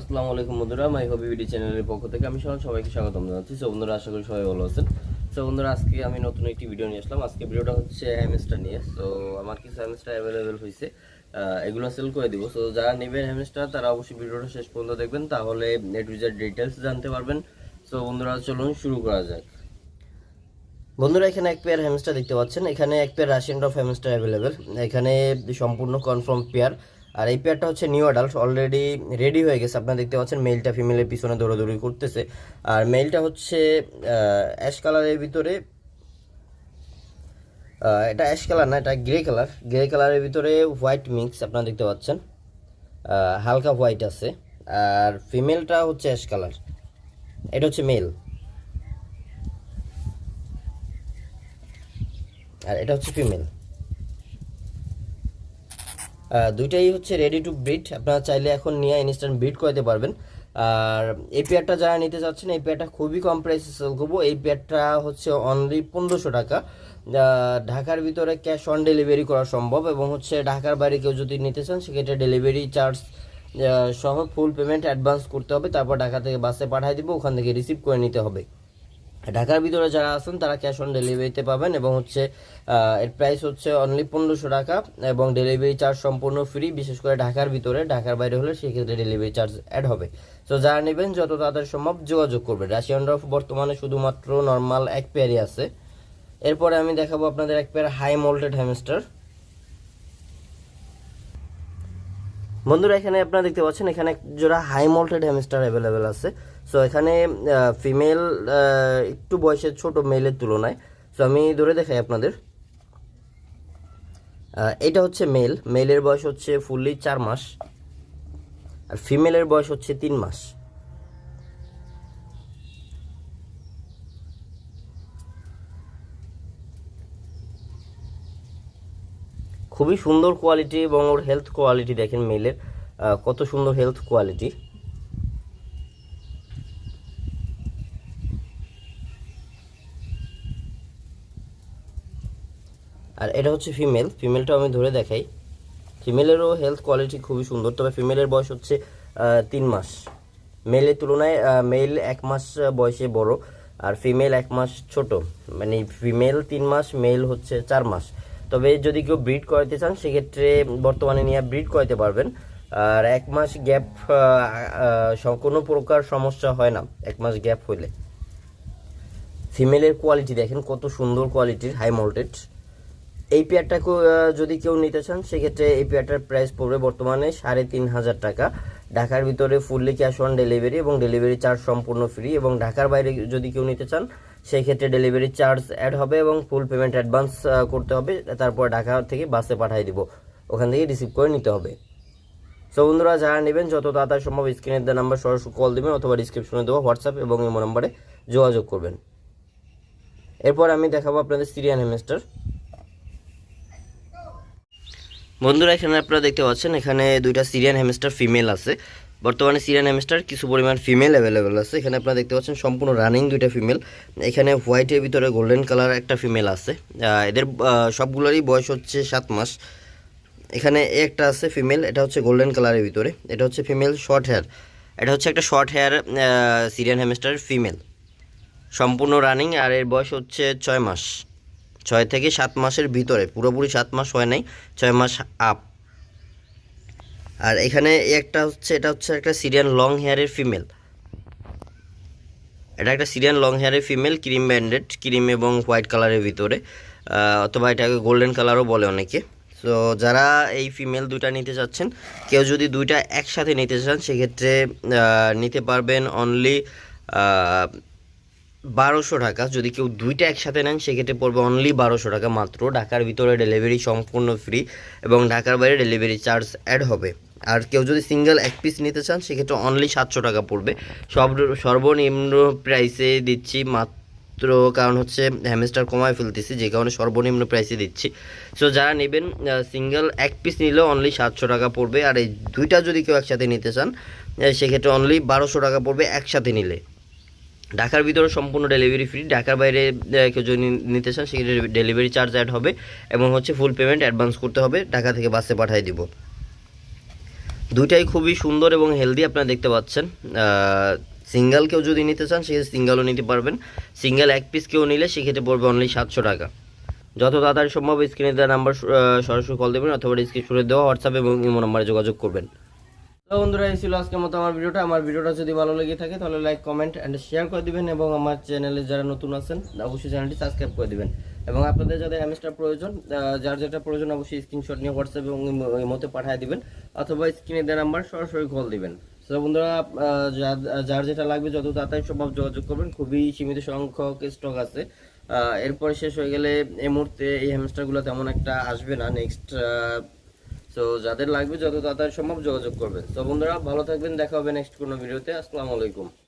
আসসালামু আলাইকুম বন্ধুরা, মাই হবি ভিডি চ্যানেলের পক্ষ থেকে আমি সবাই সবাইকে স্বাগতম জানাচ্ছি। সো বন্ধুরা, আশা করি সবাই ভালো আছেন। সো বন্ধুরা, আজকে আমি নতুন একটি ভিডিও নিয়ে আসলাম। আজকে ভিডিওটা হচ্ছে হ্যামস্টার নিয়ে। সো আমার কিছু হ্যামস্টার অ্যাভেলেবেল হয়েছে এগুলো সেল করে দিব। সো যারা নেবেন হ্যামস্টার তারা অবশ্যই ভিডিওটা শেষ পর্যন্ত দেখবেন। তাহলে নেট ইউজার ডিটেলস জানতে পারবেন। সো বন্ধুরা, চলুন শুরু করা যাক। বন্ধুরা, এখানে এক পেয়ার হ্যামস্টার দেখতে পাচ্ছেন। এখানে এক pair Russian dwarf hamster available এখানে সম্পূর্ণ কনফার্ম পেয়ার আর এই পেয়ারটা হচ্ছে নিউ অ্যাডাল্ট অলরেডি রেডি হয়ে গেছে। আপনারা দেখতে পাচ্ছেন মেলটা ফিমেলের পিছনে দৌড়াদৌড়ি করতেছে। আর মেলটা হচ্ছে অ্যাশ কালারের ভিতরে এটা অ্যাশ কালার না, এটা গ্রে কালার গ্রে কালারের ভিতরে হোয়াইট মিক্স আপনারা দেখতে পাচ্ছেন। হালকা হোয়াইট আছে। আর ফিমেলটা হচ্ছে অ্যাশ কালার এটা হচ্ছে মেল আর এটা হচ্ছে ফিমেল দুইটাই হচ্ছে রেডি টু ব্রিড আপনারা চাইলে এখন নিয়ে ইনস্ট্যান্ট ব্রিড করতে পারবেন। আর এই পেয়ারটা যারা নিতে চাচ্ছেন এই পেয়ারটা খুবই কম প্রাইসে সেল করব। এই পেয়ারটা হচ্ছে অনলি পনেরোশো টাকা। ঢাকার ভিতরে ক্যাশ অন ডেলিভারি করা সম্ভব এবং হচ্ছে ঢাকার বাইরে কেউ যদি নিতে চান, সেক্ষেত্রে ডেলিভারি চার্জ সহ ফুল পেমেন্ট অ্যাডভান্স করতে হবে। তারপর ঢাকা থেকে বাসে পাঠিয়ে দিব, ওখান থেকে রিসিভ করে নিতে হবে। ঢাকার ভিতরে যারা আছেন, তারা ক্যাশ অন ডেলিভারিতে পাবেন এবং হচ্ছে এর প্রাইস হচ্ছে অনলি পনেরোশো টাকা এবং ডেলিভারি চার্জ সম্পূর্ণ ফ্রি বিশেষ করে ঢাকার ভিতরে, ঢাকার বাইরে হলে সেক্ষেত্রে ডেলিভারি চার্জ অ্যাড হবে। তো যারা নেবেন, যত তাদের সম্ভব যোগাযোগ করবেন। রাশিয়ান ড্রফ বর্তমানে শুধুমাত্র নর্মাল এক পেয়ারই আছে। এরপরে আমি দেখাবো আপনাদের এক পেয়ার হাই মোল্টেড হ্যামস্টার বন্ধুরা, এখানে আপনারা দেখতে পাচ্ছেন, এখানে জোড়া হাই মল্টেড হ্যামস্টার অ্যাভেলেবেল আছে। সো এখানে ফিমেল একটু বয়সের ছোট মেলের তুলনায়। সো আমি ধরে দেখাই আপনাদের। এটা হচ্ছে মেল মেলের বয়স হচ্ছে ফুললি চার মাস। আর ফিমেলের বয়স হচ্ছে তিন মাস। খুবই সুন্দর কোয়ালিটি এবং ওর হেলথ কোয়ালিটি দেখেন মেলের কত সুন্দর হেলথ কোয়ালিটি আর এটা হচ্ছে ফিমেল ফিমেলটা আমি ধরে দেখাই। ফিমেলেরও হেলথ কোয়ালিটি খুবই সুন্দর, তবে ফিমেলের বয়স হচ্ছে তিন মাস। মেলের তুলনায় মেল এক মাস বয়সে বড়, আর ফিমেল এক মাস ছোট। মানে ফিমেল তিন মাস মেল হচ্ছে চার মাস। তবে যদি কেউ ব্রিড করাতে চান, সেক্ষেত্রে বর্তমানে নিয়ে ব্রিড করাতে পারবেন। আর এক মাস গ্যাপ কোনো প্রকার সমস্যা হয় না, এক মাস গ্যাপ হইলে। ফিমেলের কোয়ালিটি দেখেন, কত সুন্দর কোয়ালিটির হাই মোল্টেড এই পেয়ারটা যদি কেউ নিতে চান, সেক্ষেত্রে এই পেয়ারটার প্রাইস পড়বে বর্তমানে সাড়ে তিন হাজার টাকা। ঢাকার ভিতরে ফুললি ক্যাশ অন ডেলিভারি এবং ডেলিভারি চার্জ সম্পূর্ণ ফ্রি এবং ঢাকার বাইরে যদি কেউ নিতে চান সেই ক্ষেত্রে ডেলিভারি চার্জ অ্যাড হবে এবং ফুল পেমেন্ট অ্যাডভান্স করতে হবে। তারপর ঢাকা থেকে বাসে পাঠিয়ে দিব। ওখান থেকে রিসিভ করে নিতে হবে। সো বন্ধুরা, যারা নেবেন, যত তাড়াতাড়ি সম্ভব স্ক্রিনের দেওয়া নাম্বার সরাসরি কল দেবেন অথবা ডিসক্রিপশনে দেওয়া হোয়াটসঅ্যাপ এবং ইমো নাম্বারে যোগাযোগ করবেন। এরপর আমি দেখাবো আপনাদের সিরিয়ান হেমেস্টার বন্ধুরা, এখানে আপনারা দেখতে পাচ্ছেন, এখানে দুইটা সিরিয়ান হ্যামস্টার ফিমেল আছে। বর্তমানে সিরিয়ান হ্যামস্টার কিছু পরিমাণ ফিমেল অ্যাভেলেবেল আছে। এখানে আপনারা দেখতে পাচ্ছেন, সম্পূর্ণ রানিং দুইটা ফিমেল এখানে হোয়াইটের ভিতরে গোল্ডেন কালার একটা ফিমেল আছে। এদের সবগুলোরই বয়স হচ্ছে সাত মাস। এখানে একটা আছে ফিমেল এটা হচ্ছে গোল্ডেন কালারের ভিতরে। এটা হচ্ছে ফিমেল শর্ট হেয়ার এটা হচ্ছে একটা শর্ট হেয়ার সিরিয়ান হ্যামস্টারের ফিমেল সম্পূর্ণ রানিং আর এর বয়স হচ্ছে ছয় মাস। ছয় থেকে সাত মাসের ভিতরে, পুরোপুরি সাত মাস হয় নাই, ছয় মাস আপ আর এখানে একটা হচ্ছে, এটা হচ্ছে একটা সিরিয়ান লং হেয়ারের ফিমেল এটা একটা সিরিয়ান লং হেয়ারের ফিমেল ক্রিম ব্যান্ডেড ক্রিম এবং হোয়াইট কালারের ভিতরে অথবা এটাকে গোল্ডেন কালারও বলে অনেকে। তো যারা এই ফিমেল দুইটা নিতে চাচ্ছেন, কেউ যদি দুইটা একসাথে নিতে চান, সেক্ষেত্রে নিতে পারবেন অনলি বারোশো টাকা। যদি কেউ দুইটা একসাথে নেন, সেক্ষেত্রে পড়বে অনলি বারোশো টাকা মাত্র। ঢাকার ভিতরে ডেলিভারি সম্পূর্ণ ফ্রি এবং ঢাকার বাইরে ডেলিভারি চার্জ অ্যাড হবে। আর কেউ যদি সিঙ্গেল এক পিস নিতে চান, সেক্ষেত্রে অনলি সাতশো টাকা পড়বে। সব সর্বনিম্ন প্রাইসে দিচ্ছি মাত্র, কারণ হচ্ছে হ্যামেস্টার কমায় ফেলতেছি, যে কারণে সর্বনিম্ন প্রাইসে দিচ্ছি। সো যারা নেবেন সিঙ্গেল এক পিস নিলে অনলি সাতশো টাকা পড়বে। আর এই দুইটা যদি কেউ একসাথে নিতে চান সেক্ষেত্রে অনলি বারোশো টাকা পড়বে একসাথে নিলে। ঢাকার ভিতরে সম্পূর্ণ ডেলিভারি ফ্রি ঢাকার বাইরে কেউ যদি নিতে চান, সেক্ষেত্রে ডেলিভারি চার্জ অ্যাড হবে এবং হচ্ছে ফুল পেমেন্ট অ্যাডভান্স করতে হবে। ঢাকা থেকে বাসে পাঠিয়ে দিব। দুইটাই খুবই সুন্দর এবং হেলদি আপনারা দেখতে পাচ্ছেন। সিঙ্গেল কেউ যদি নিতে চান, সেক্ষেত্রে সিঙ্গেলও নিতে পারবেন। সিঙ্গেল এক পিস কেউ নিলে, সেক্ষেত্রে পড়বে অনলি সাতশো টাকা। যত তাড়াতাড়ি সম্ভব স্ক্রিনে দেওয়া নাম্বার সরাসরি কল দেবেন অথবা স্ক্রিনে দেওয়া হোয়াটসঅ্যাপ এবং ইমো নাম্বারে যোগাযোগ করবেন। তো বন্ধুরা, এই ছিল আজকের মতো আমার ভিডিওটা। আমার ভিডিওটা যদি ভালো লেগে থাকে, তাহলে লাইক কমেন্ট অ্যান্ড শেয়ার করে দিবেন এবং আমার চ্যানেলে যারা নতুন আছেন, অবশ্যই চ্যানেলটি সাবস্ক্রাইব করে দিবেন। এবং আপনাদের যাদের হ্যামস্টার প্রয়োজন যার যেটা প্রয়োজন, অবশ্যই স্ক্রিনশট নিয়ে হোয়াটসঅ্যাপ এবং ইমোতে পাঠিয়ে দিবেন, অথবা স্ক্রিনে দেওয়া নাম্বার সরাসরি কল দিবেন। তো বন্ধুরা যার যেটা লাগবে, যত তাড়াতাড়ি সম্ভব যোগাযোগ করবেন। খুবই সীমিত সংখ্যক স্টক আছে। এরপর শেষ হয়ে গেলে এই মুহূর্তে এই হ্যামস্টারগুলো তেমন একটা আসবে না। নেক্সট তো যাদের লাগবে যত তাড়াতাড়ি সম্ভব যোগাযোগ করবেন। তো বন্ধুরা, ভালো থাকবেন, দেখা হবে নেক্সট কোনো ভিডিওতে আসসালামু আলাইকুম।